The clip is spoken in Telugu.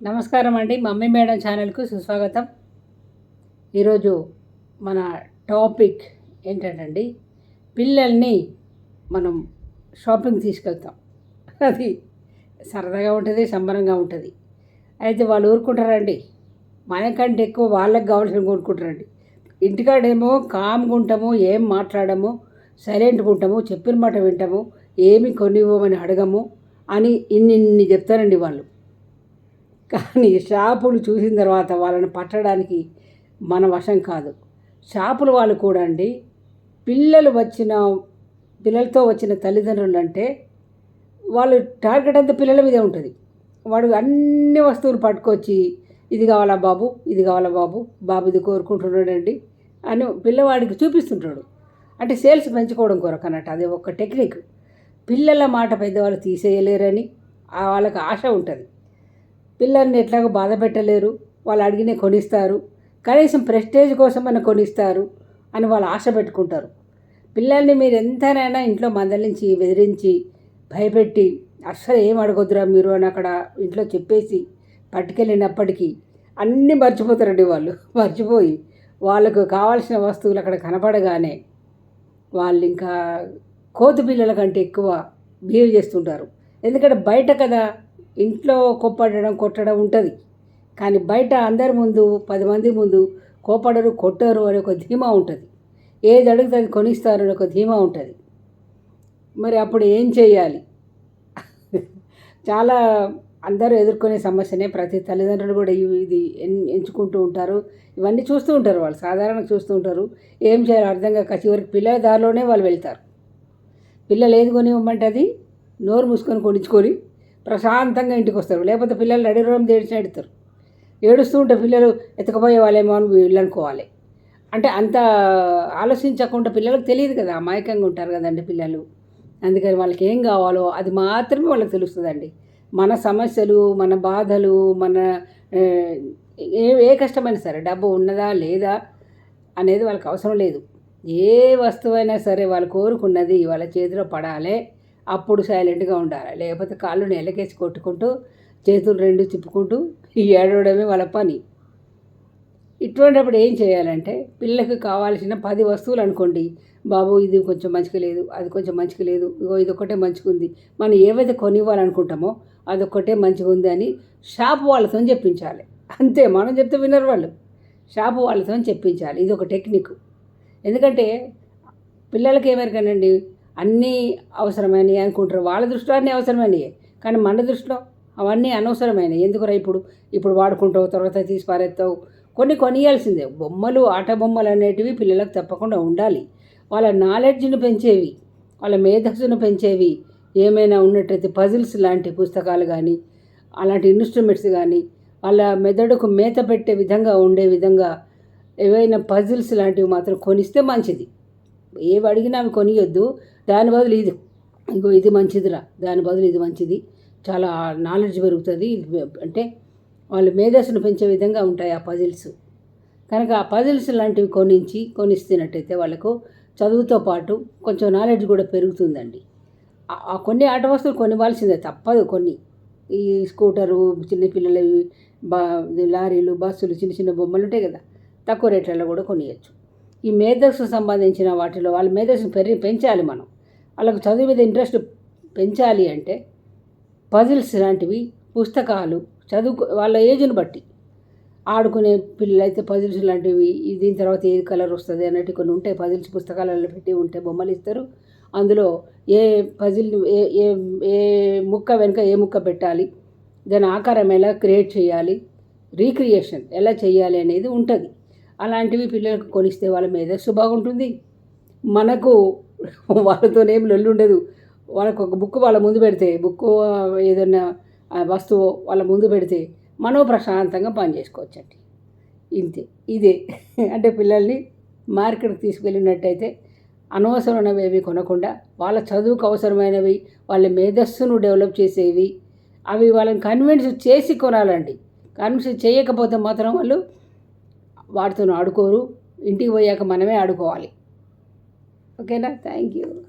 నమస్కారం అండి. మమ్మీ మేడం ఛానల్కు సుస్వాగతం. ఈరోజు మన టాపిక్ ఏంటంటే పిల్లల్ని మనం షాపింగ్ తీసుకెళ్తాం. అది సరదాగా ఉంటుంది సంబరంగా ఉంటుంది. అయితే వాళ్ళు ఊరుకుంటారండి. మనకంటే ఎక్కువ వాళ్ళకి కావాల్సిన కొనుక్కుంటారండి. ఇంటికాడేమో కామ్గా ఉంటాము ఏం మాట్లాడము సైలెంట్గా ఉంటాము చెప్పిన మాట వింటాము ఏమి కొనివ్వమని అడగము అని ఇన్ని ఇన్ని చెప్తారండి వాళ్ళు. కానీ షాపులు చూసిన తర్వాత వాళ్ళని పట్టడానికి మన వశం కాదు. షాపుల వాళ్ళు కూడా అండి పిల్లలు వచ్చిన పిల్లలతో వచ్చిన తల్లిదండ్రులు అంటే వాళ్ళు టార్గెట్ అంతా పిల్లల మీదే ఉంటుంది. వాడు అన్ని వస్తువులు పట్టుకొచ్చి ఇది కావాలా బాబు ఇది కావాలా బాబు బాబు ఇది కోరుకుంటున్నాడండి అని పిల్లవాడికి చూపిస్తుంటాడు. అంటే సేల్స్ పెంచుకోవడం కొరకు అన్నట్టు అది ఒక టెక్నిక్. పిల్లల మాట పెద్దవాళ్ళు తీసేయలేరని వాళ్ళకి ఆశ ఉంటుంది. పిల్లల్ని ఎట్లాగో బాధ పెట్టలేరు వాళ్ళు అడిగినే కొనిస్తారు కనీసం ప్రెస్టేజ్ కోసమైనా కొనిస్తారు అని వాళ్ళు ఆశ పెట్టుకుంటారు. పిల్లల్ని మీరు ఎంతనైనా ఇంట్లో మందలించి బెదిరించి భయపెట్టి అస్సలు ఏం అడగొద్దురా మీరు అని అక్కడ ఇంట్లో చెప్పేసి పట్టుకెళ్ళినప్పటికీ అన్నీ మర్చిపోతారండి వాళ్ళు. మర్చిపోయి వాళ్ళకు కావాల్సిన వస్తువులు అక్కడ కనపడగానే వాళ్ళు ఇంకా కోతి పిల్లల కంటే ఎక్కువ బిహేవ్ చేస్తుంటారు. ఎందుకంటే బయట కదా ఇంట్లో కోప్పడడం కొట్టడం ఉంటుంది. కానీ బయట అందరి ముందు పది మంది ముందు కోపడరు కొట్టరు అనే ఒక ధీమా ఉంటుంది. ఏది అడిగితే అది కొనిస్తారు అనే ఒక ధీమా ఉంటుంది. మరి అప్పుడు ఏం చేయాలి? చాలా అందరూ ఎదుర్కొనే సమస్యనే. ప్రతి తల్లిదండ్రులు కూడా ఇది ఎన్- ఎంచుకుంటూ ఉంటారు. ఇవన్నీ చూస్తూ ఉంటారు వాళ్ళు. సాధారణంగా చూస్తూ ఉంటారు. ఏం చేయాలో అర్థం కాక చివరికి పిల్లల దారిలోనే వాళ్ళు వెళ్తారు. పిల్లలు ఏది కొని ఇవ్వమంటే అది నోరు మూసుకొని కొనిచ్చుకొని ప్రశాంతంగా ఇంటికి వస్తారు. లేకపోతే పిల్లలు నడిరోం తేడిచి ఎడతారు ఏడుస్తూ ఉంటే పిల్లలు ఎత్తుకుపోయే వాళ్ళేమో అని వీళ్ళు అనుకోవాలి. అంటే అంత ఆలోచించకుండా పిల్లలకు తెలియదు కదా అమాయకంగా ఉంటారు కదండి పిల్లలు. అందుకని వాళ్ళకి ఏం కావాలో అది మాత్రమే వాళ్ళకి తెలుస్తుందండి. మన సమస్యలు మన బాధలు మన ఏ ఏ కష్టమైనా సరే డబ్బు ఉన్నదా లేదా అనేది వాళ్ళకి అవసరం లేదు. ఏ వస్తువైనా సరే వాళ్ళు కోరుకున్నది వాళ్ళ చేతిలో పడాలి. అప్పుడు సైలెంట్గా ఉండాలి. లేకపోతే కాళ్ళు నెలకేసి కొట్టుకుంటూ చేతులు రెండు తిప్పుకుంటూ ఈ ఏడవడమే వాళ్ళ పని. ఇటువంటిప్పుడు ఏం చేయాలంటే పిల్లలకు కావాల్సిన పది వస్తువులు అనుకోండి. బాబు ఇది కొంచెం మంచిగా లేదు అది కొంచెం మంచిగా లేదు ఇగో ఇది ఒకటే మంచిగా ఉంది. మనం ఏవైతే కొనివ్వాలనుకుంటామో అదొక్కటే మంచిగా ఉంది అని షాప్ వాళ్ళతో చెప్పించాలి. అంతే మనం చెప్తే వినరు వాళ్ళు. షాపు వాళ్ళతో చెప్పించాలి. ఇది ఒక టెక్నిక్. ఎందుకంటే పిల్లలకి ఏమరికనండి? అన్నీ అవసరమైనవి అనుకుంటారు. వాళ్ళ దృష్టిలో అన్నీ అవసరమైనవి కానీ మన దృష్టిలో అవన్నీ అనవసరమైనవి ఎందుకురా ఇప్పుడు? ఇప్పుడు వాడుకుంటావు తర్వాత తీసి పారేస్తావు. కొన్ని కొనియాల్సిందే. బొమ్మలు ఆట బొమ్మలు అనేటివి పిల్లలకు తప్పకుండా ఉండాలి. వాళ్ళ నాలెడ్జ్ని పెంచేవి వాళ్ళ మేధస్సును పెంచేవి. ఏమైనా ఉన్నట్టయితే పజిల్స్ లాంటి పుస్తకాలు కానీ అలాంటి ఇన్స్ట్రుమెంట్స్ కానీ వాళ్ళ మెదడుకు మేత పెట్టే విధంగా ఉండే విధంగా ఏవైనా పజిల్స్ లాంటివి మాత్రం కొనిస్తే మంచిది. ఏవి అడిగినా అవి కొనియొద్దు. దాని బదులు ఇది. ఇంకో ఇది మంచిదిరా. దాని బదులు ఇది మంచిది. చాలా నాలెడ్జ్ పెరుగుతుంది. అంటే వాళ్ళ మేధస్సును పెంచే విధంగా ఉంటాయి ఆ పజిల్స్ కనుక ఆ పజిల్స్ లాంటివి కొనించి కొనిస్తున్నట్టయితే వాళ్ళకు చదువుతో పాటు కొంచెం నాలెడ్జ్ కూడా పెరుగుతుందండి. ఆ- కొన్ని ఆట వస్తువులు కొనివ్వాల్సిందే తప్పదు కొన్ని. ఈ స్కూటరు చిన్నపిల్లలవి బా లారీలు బస్సులు చిన్న చిన్న బొమ్మలు ఉంటాయి కదా. తక్కువ రేట్లలో కూడా కొనియచ్చు. ఈ మేధస్సు సంబంధించిన వాటిలో వాళ్ళ మేధస్సును పెరిగి పెంచాలి మనం. వాళ్ళకు చదువు మీద ఇంట్రెస్ట్ పెంచాలి అంటే పజిల్స్ లాంటివి పుస్తకాలు చదువుకు వాళ్ళ ఏజ్ని బట్టి. ఆడుకునే పిల్లలైతే పజిల్స్ లాంటివి దీని తర్వాత ఏది కలర్ వస్తుంది అన్నట్టు కొన్ని ఉంటాయి. పజిల్స్ పుస్తకాలలో పెట్టి ఉంటే బొమ్మలు ఇస్తారు. అందులో ఏ పజిల్ ఏ ఏ ఏ ముక్క వెనుక ఏ ముక్క పెట్టాలి దాని ఆకారం ఎలా క్రియేట్ చేయాలి రీక్రియేషన్ ఎలా చేయాలి అనేది ఉంటుంది. అలాంటివి పిల్లలకు కొనిస్తే వాళ్ళ మీద బాగుంటుంది మనకు వాళ్ళతోనేం లొల్లు ఉండదు. వాళ్ళకు ఒక బుక్ వాళ్ళ ముందు పెడితే బుక్ ఏదైనా వస్తువు వాళ్ళ ముందు పెడితే మనం ప్రశాంతంగా పని చేసుకోవచ్చండి. ఇంతే ఇదే. అంటే పిల్లల్ని మార్కెట్కి తీసుకెళ్ళినట్టయితే అనవసరమైనవి ఏవి కొనకుండా వాళ్ళ చదువుకు అవసరమైనవి వాళ్ళ మేధస్సును డెవలప్ చేసేవి అవి వాళ్ళని కన్విన్స్ చేసి కొనాలండి. కన్విన్స్ చేయకపోతే మాత్రం వాళ్ళు వాటితో ఆడుకోరు. ఇంటికి పోయాక మనమే ఆడుకోవాలి. Okay, now thank you.